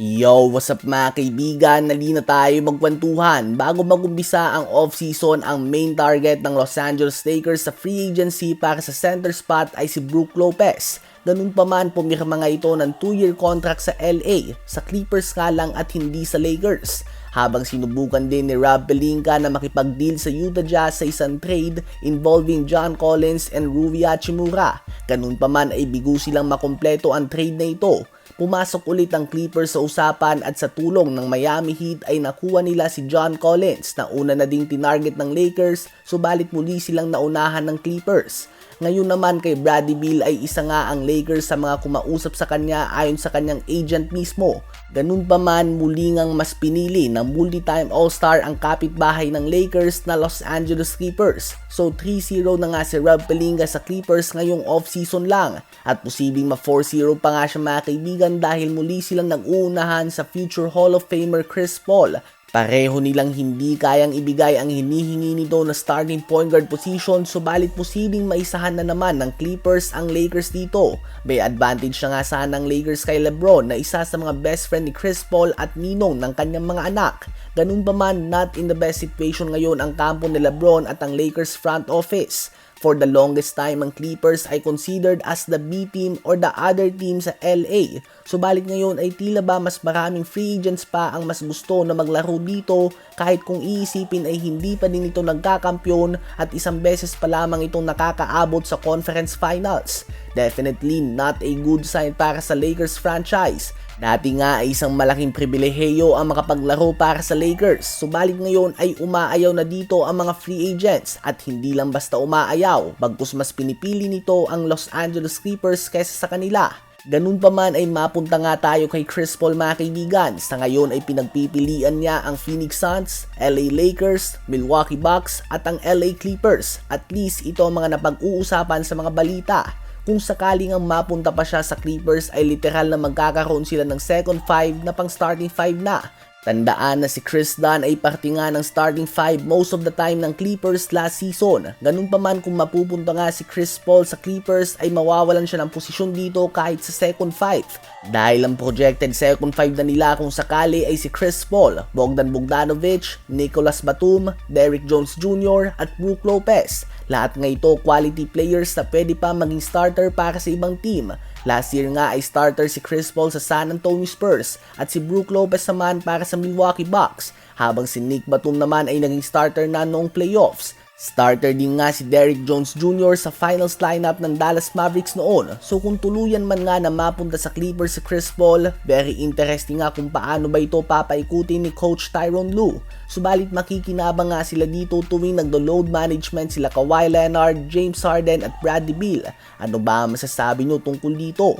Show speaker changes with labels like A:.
A: Yo, what's up mga kaibigan? Nali na tayo magkwentuhan. Bago magumpisa ang off-season, ang main target ng Los Angeles Lakers sa free agency para sa center spot ay si Brook Lopez. Ganun pa man, pumirma nga ito ng 2-year contract sa LA, sa Clippers nga lang at hindi sa Lakers. Habang sinubukan din ni Rob Pelinka na makipag-deal sa Utah Jazz sa isang trade involving John Collins and Rui Hachimura. Ganun pa man ay bigo silang makompleto ang trade na ito. Pumasok ulit ang Clippers sa usapan at sa tulong ng Miami Heat ay nakuha nila si John Collins na una na ding tinarget ng Lakers subalit muli silang naunahan ng Clippers. Ngayon naman kay Bradley Beal ay isa nga ang Lakers sa mga kumausap sa kanya ayon sa kanyang agent mismo. Ganun pa man muli ngang mas pinili ng multi-time All-Star ang kapitbahay ng Lakers na Los Angeles Clippers. So 3-0 na nga si Rob Pelinka sa Clippers ngayong off-season lang at posibleng ma 4-0 pa nga siya mga kaibigan dahil muli silang nag-uunahan sa future Hall of Famer Chris Paul Pareho nilang hindi kayang ibigay ang hinihingi nito na starting point guard position subalit posibleng maisahan na naman ng Clippers ang Lakers dito. May advantage na nga sana ng Lakers kay Lebron na isa sa mga best friend ni Chris Paul at ninong ng kanyang mga anak. Ganun pa man, not in the best situation ngayon ang kampo ni Lebron at ang Lakers front office. For the longest time, ang Clippers ay considered as the B team or the other team sa LA. Subalit ngayon ay tila ba mas maraming free agents pa ang mas gusto na maglaro dito kahit kung iisipin ay hindi pa din ito nagkakampyon at isang beses pa lamang itong nakakaabot sa conference finals. Definitely not a good sign para sa Lakers franchise. Dati nga ay isang malaking pribileheyo ang makapaglaro para sa Lakers, subalit ngayon ay umaayaw na dito ang mga free agents at hindi lang basta umaayaw, bagkus mas pinipili nito ang Los Angeles Clippers kaysa sa kanila. Ganun pa man ay mapunta nga tayo kay Chris Paul mga kaibigan. Sa ngayon ay pinagpipilian niya ang Phoenix Suns, LA Lakers, Milwaukee Bucks at ang LA Clippers. At least ito ang mga napag-uusapan sa mga balita kung sakaling ang mapunta pa siya sa Clippers ay literal na magkakaroon sila ng second five na pang starting five na. Tandaan na si Chris Dunn ay parte nga ng starting five most of the time ng Clippers last season. Ganun pa man kung mapupunta nga si Chris Paul sa Clippers ay mawawalan siya ng posisyon dito kahit sa second five. Dahil ang projected second five na nila kung sakali ay si Chris Paul, Bogdan Bogdanovic, Nicolas Batum, Derrick Jones Jr. at Brook Lopez. Lahat nga ito quality players na pwede pa maging starter para sa ibang team. Last year nga ay starter si Chris Paul sa San Antonio Spurs at si Brook Lopez naman para sa Milwaukee Bucks habang si Nick Batum naman ay naging starter na noong playoffs. Starter din nga si Derrick Jones Jr. sa finals lineup ng Dallas Mavericks noon. So kung tuluyan man nga na mapunta sa Clippers si Chris Paul, very interesting nga kung paano ba ito papaikutin ni Coach Tyron Lue. Subalit makikinabang nga sila dito tuwing nagdo-load management sila Kawhi Leonard, James Harden at Bradley Beal. Ano ba ang masasabi nyo tungkol dito?